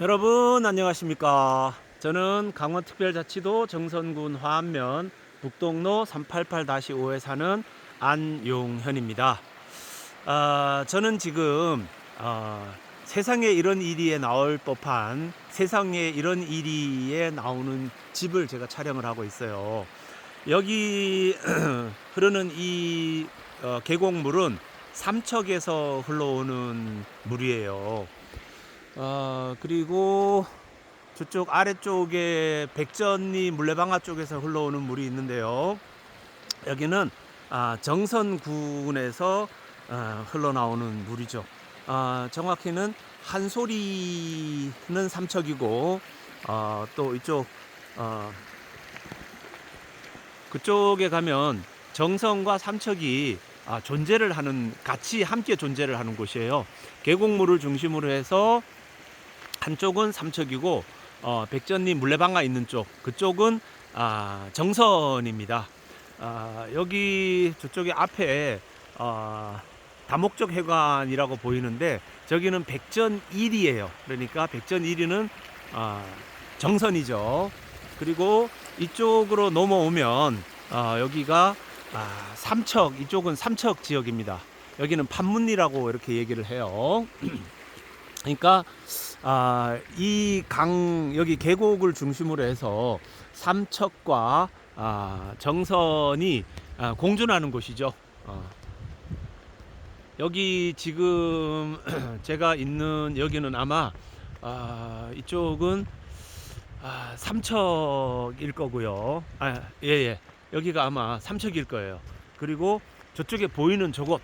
여러분 안녕하십니까? 저는 강원특별자치도 정선군 화암면 북동로 388-5에 사는 안용현입니다. 아, 저는 지금 아, 세상에 이런 일이에 나올 법한 세상에 이런 일이에 나오는 집을 제가 촬영을 하고 있어요. 여기 흐르는 이 어, 계곡물은 삼척에서 흘러오는 물이에요 어, 그리고 저쪽 아래쪽에 백전리 물레방아 쪽에서 흘러오는 물이 있는데요. 여기는 아, 정선군에서 아, 흘러나오는 물이죠. 아, 정확히는 한소리는 삼척이고 어, 또 이쪽 어, 그쪽에 가면 정선과 삼척이 아, 존재를 하는 같이 함께 존재를 하는 곳이에요. 계곡물을 중심으로 해서 한쪽은 삼척이고 어, 백전리 물레방아 있는 쪽 그쪽은 아, 정선입니다. 아, 여기 저쪽에 앞에 어, 다목적 해관이라고 보이는데 저기는 백전 1이에요. 그러니까 백전 1위는 아, 정선이죠. 그리고 이쪽으로 넘어오면 아, 여기가 아, 삼척 이쪽은 삼척 지역입니다. 여기는 판문리라고 이렇게 얘기를 해요. 그러니까 아, 이 강 여기 계곡을 중심으로 해서 삼척과 아, 정선이 아, 공존하는 곳이죠. 어. 여기 지금 제가 있는 여기는 아마 아, 이쪽은 아, 삼척일 거고요. 아, 예, 예. 여기가 아마 삼척일 거예요. 그리고 저쪽에 보이는 저곳,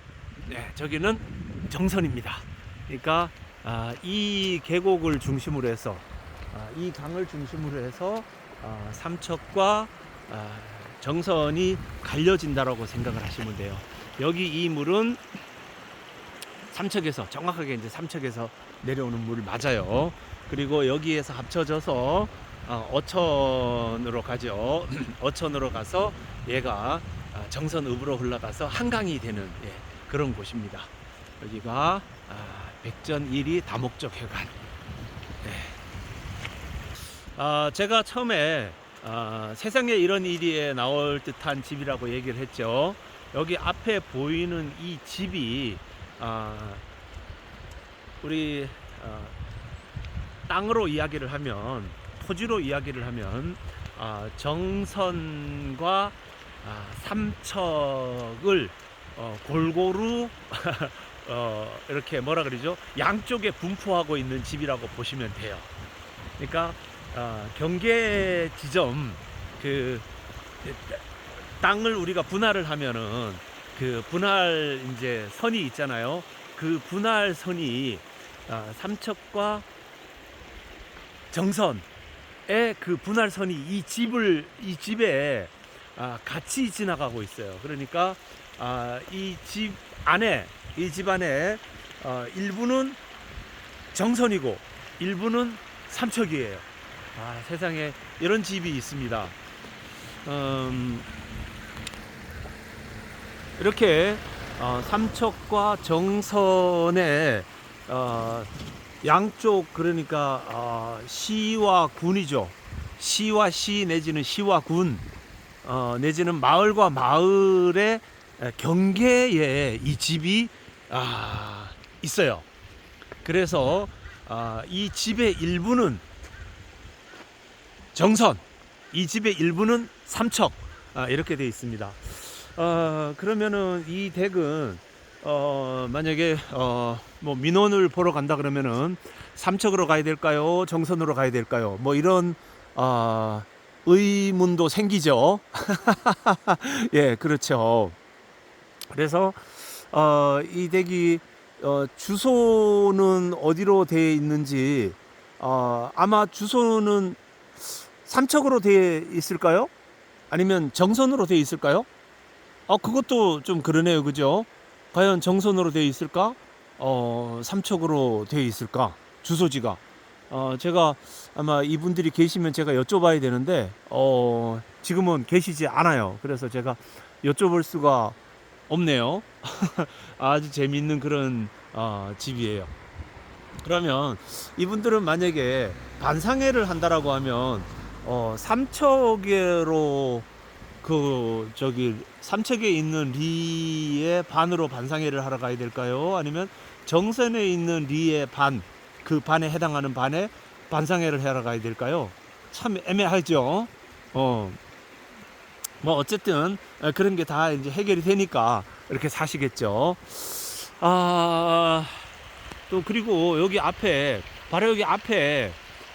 네, 저기는 정선입니다. 그러니까 아, 이 계곡을 중심으로 해서 아, 이 강을 중심으로 해서 아, 삼척과 아, 정선이 갈려진다라고 생각을 하시면 돼요. 여기 이 물은 삼척에서 정확하게 이제 삼척에서 내려오는 물 맞아요. 그리고 여기에서 합쳐져서 어, 어천으로 가죠. 어천으로 가서 얘가 아, 정선읍으로 흘러가서 한강이 되는 예, 그런 곳입니다. 여기가 아, 백전 1위 다목적 회관. 네. 아, 제가 처음에 아, 세상에 이런 일이 나올 듯한 집이라고 얘기를 했죠. 여기 앞에 보이는 이 집이 아, 우리 아, 땅으로 이야기를 하면 토지로 이야기를 하면 아, 정선과 아, 삼척을 어, 골고루 어, 이렇게 뭐라 그러죠? 양쪽에 분포하고 있는 집이라고 보시면 돼요. 그러니까 어, 경계 지점 그 땅을 우리가 분할을 하면은 그 분할 이제 선이 있잖아요. 그 분할 선이 아, 삼척과 정선의 그 분할 선이 이 집을 이 집에 아, 같이 지나가고 있어요. 그러니까 아, 이 집 안에 이 집 안에 어, 일부는 정선이고 일부는 삼척이에요. 아, 세상에 이런 집이 있습니다. 음, 이렇게 어, 삼척과 정선의 어, 양쪽 그러니까 어, 시와 군이죠. 시와 시 내지는 시와 군 어, 내지는 마을과 마을의 경계에 이 집이 아, 있어요. 그래서 아, 이 집의 일부는 정선, 이 집의 일부는 삼척 아, 이렇게 되어 있습니다. 어, 그러면은 이 댁은 어, 만약에 어, 뭐 민원을 보러 간다 그러면은 삼척으로 가야 될까요? 정선으로 가야 될까요? 뭐 이런 어, 의문도 생기죠. 예, 그렇죠. 그래서 어, 이 댁이 어, 주소는 어디로 되어 있는지 어, 아마 주소는 삼척으로 되어 있을까요? 아니면 정선으로 되어 있을까요? 어, 그것도 좀 그러네요, 그죠? 과연 정선으로 되어 있을까? 어, 삼척으로 되어 있을까? 주소지가. 어, 제가 아마 이분들이 계시면 제가 여쭤봐야 되는데, 어, 지금은 계시지 않아요. 그래서 제가 여쭤볼 수가 없네요. 아주 재미있는 그런 어, 집이에요. 그러면 이분들은 만약에 반상회를 한다라고 하면 어 3척으로 그 저기 삼척에 있는 리의 반으로 반상회를 하러 가야 될까요? 아니면 정선에 있는 리의 반 그 반에 해당하는 반에 반상회를 하러 가야 될까요? 참 애매하죠. 어. 뭐 어쨌든 어, 그런 게 다 이제 해결이 되니까 이렇게 사시겠죠. 아. 또 그리고 여기 앞에 바로 여기 앞에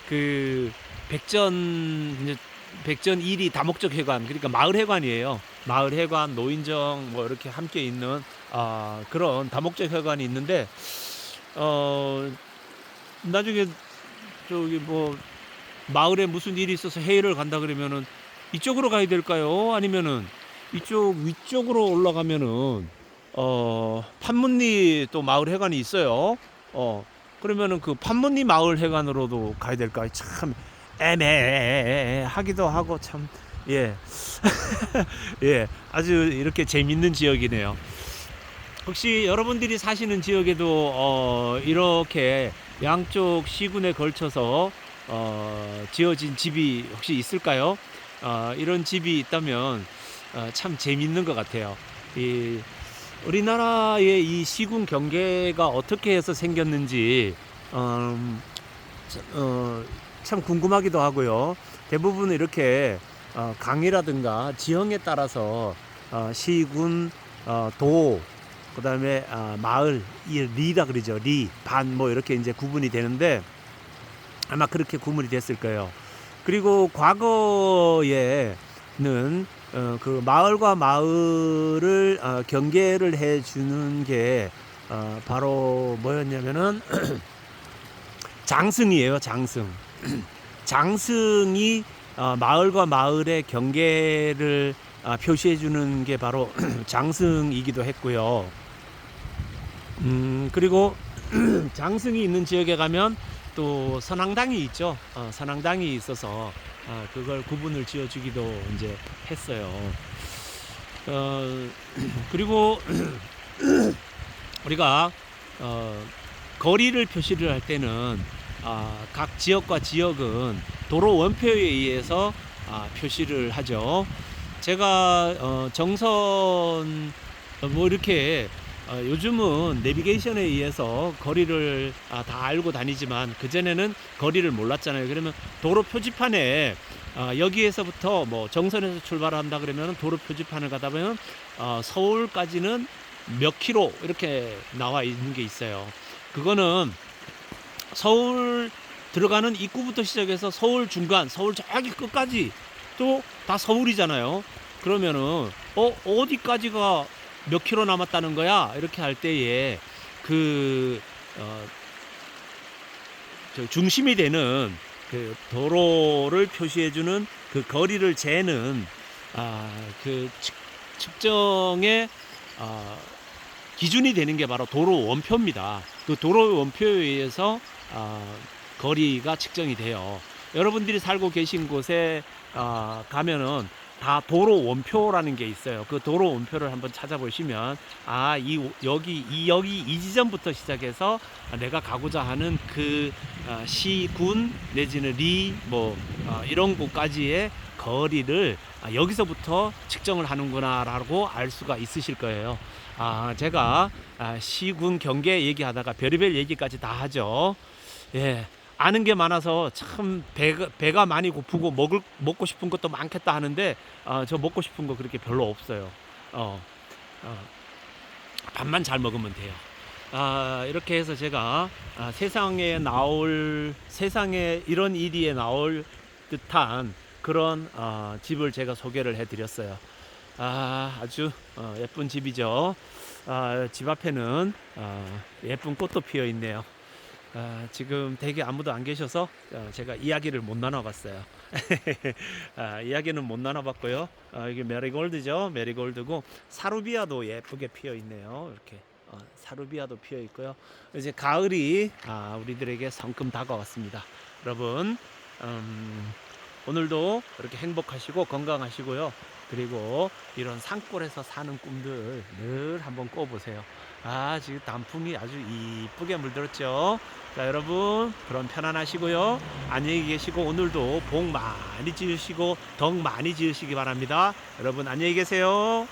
그 백전 이제 백전 1위 다목적 회관 그러니까 마을 회관이에요. 마을 회관 노인정 뭐 이렇게 함께 있는 아 그런 다목적 회관이 있는데 어 나중에 저기 뭐 마을에 무슨 일이 있어서 회의를 간다 그러면은 이쪽으로 가야 될까요? 아니면은 이쪽 위쪽으로 올라가면은 어 판문리 또 마을 회관이 있어요. 어 그러면은 그 판문리 마을 회관으로도 가야 될까? 참 애매하기도 하고 참 예. 예. 아주 이렇게 재밌는 지역이네요. 혹시 여러분들이 사시는 지역에도 어 이렇게 양쪽 시군에 걸쳐서 어 지어진 집이 혹시 있을까요? 어 이런 집이 있다면 어, 참 재밌는 것 같아요. 이 우리나라의 이 시군 경계가 어떻게 해서 생겼는지 음, 참, 어, 참 궁금하기도 하고요. 대부분 이렇게 어, 강이라든가 지형에 따라서 어, 시군, 어, 도, 그 다음에 아, 마을, 이 리라 그러죠. 리, 반 뭐 이렇게 이제 구분이 되는데 아마 그렇게 구분이 됐을 거예요. 그리고 과거에는 어, 그 마을과 마을을 어, 경계를 해주는 게 어, 바로 뭐였냐면은 장승이에요. 장승. 장승이 어, 마을과 마을의 경계를 아, 표시해 주는 게 바로 장승이기도 했고요. 음, 그리고 장승이 있는 지역에 가면 또 선앙당이 있죠. 어, 선앙당이 있어서 어, 그걸 구분을 지어주기도 이제 했어요. 어, 그리고 우리가 어, 거리를 표시를 할 때는 아, 각 지역과 지역은 도로 원표에 의해서 아, 표시를 하죠. 제가 어, 정선 어, 뭐 이렇게 어, 요즘은 내비게이션에 의해서 거리를 아, 다 알고 다니지만 그 전에는 거리를 몰랐잖아요. 그러면 도로 표지판에 어, 여기에서부터 뭐 정선에서 출발한다 그러면 도로 표지판을 가다 보면 어, 서울까지는 몇 킬로 이렇게 나와 있는 게 있어요. 그거는 서울 들어가는 입구부터 시작해서 서울 중간, 서울 저기 끝까지 또 다 서울이잖아요. 그러면은 어 어디까지가 몇 킬로 남았다는 거야? 이렇게 할 때에 그 어, 저 중심이 되는 그 도로를 표시해주는 그 거리를 재는 아 그 측정의 아, 기준이 되는 게 바로 도로 원표입니다. 그 도로 원표에 의해서 아, 거리가 측정이 돼요. 여러분들이 살고 계신 곳에 아, 가면은 다 도로 원표라는 게 있어요. 그 도로 원표를 한번 찾아보시면 아, 이 여기 이 여기 이 지점부터 시작해서 내가 가고자 하는 그 아, 시군 내지는 리뭐 아, 이런 곳까지의 거리를 아, 여기서부터 측정을 하는구나라고 알 수가 있으실 거예요. 아, 제가 아, 시군 경계 얘기하다가 별의별 얘기까지 다 하죠. 예. 아는 게 많아서 참 배가, 배가 많이 고프고 먹을 먹고 싶은 것도 많겠다 하는데 어, 저 먹고 싶은 거 그렇게 별로 없어요. 어, 어, 밥만 잘 먹으면 돼요. 아, 이렇게 해서 제가 아, 세상에 나올 세상에 이런 일이 나올 듯한 그런 어, 집을 제가 소개를 해드렸어요. 아, 아주 어, 예쁜 집이죠. 아, 집 앞에는 어, 예쁜 꽃도 피어 있네요. 아, 지금 되게 아무도 안 계셔서 어, 제가 이야기를 못 나눠봤어요. 아, 이야기는 못 나눠봤고요. 아, 이게 메리골드죠. 메리골드고 사루비아도 예쁘게 피어 있네요. 이렇게 어, 사루비아도 피어 있고요. 이제 가을이 아, 우리들에게 성큼 다가왔습니다. 여러분 음, 오늘도 이렇게 행복하시고 건강하시고요. 그리고 이런 산골에서 사는 꿈들 늘 한번 꿔보세요. 아, 지금 단풍이 아주 이쁘게 물들었죠. 자, 여러분, 그럼 편안하시고요. 안녕히 계시고, 오늘도 복 많이 지으시고, 덕 많이 지으시기 바랍니다. 여러분, 안녕히 계세요.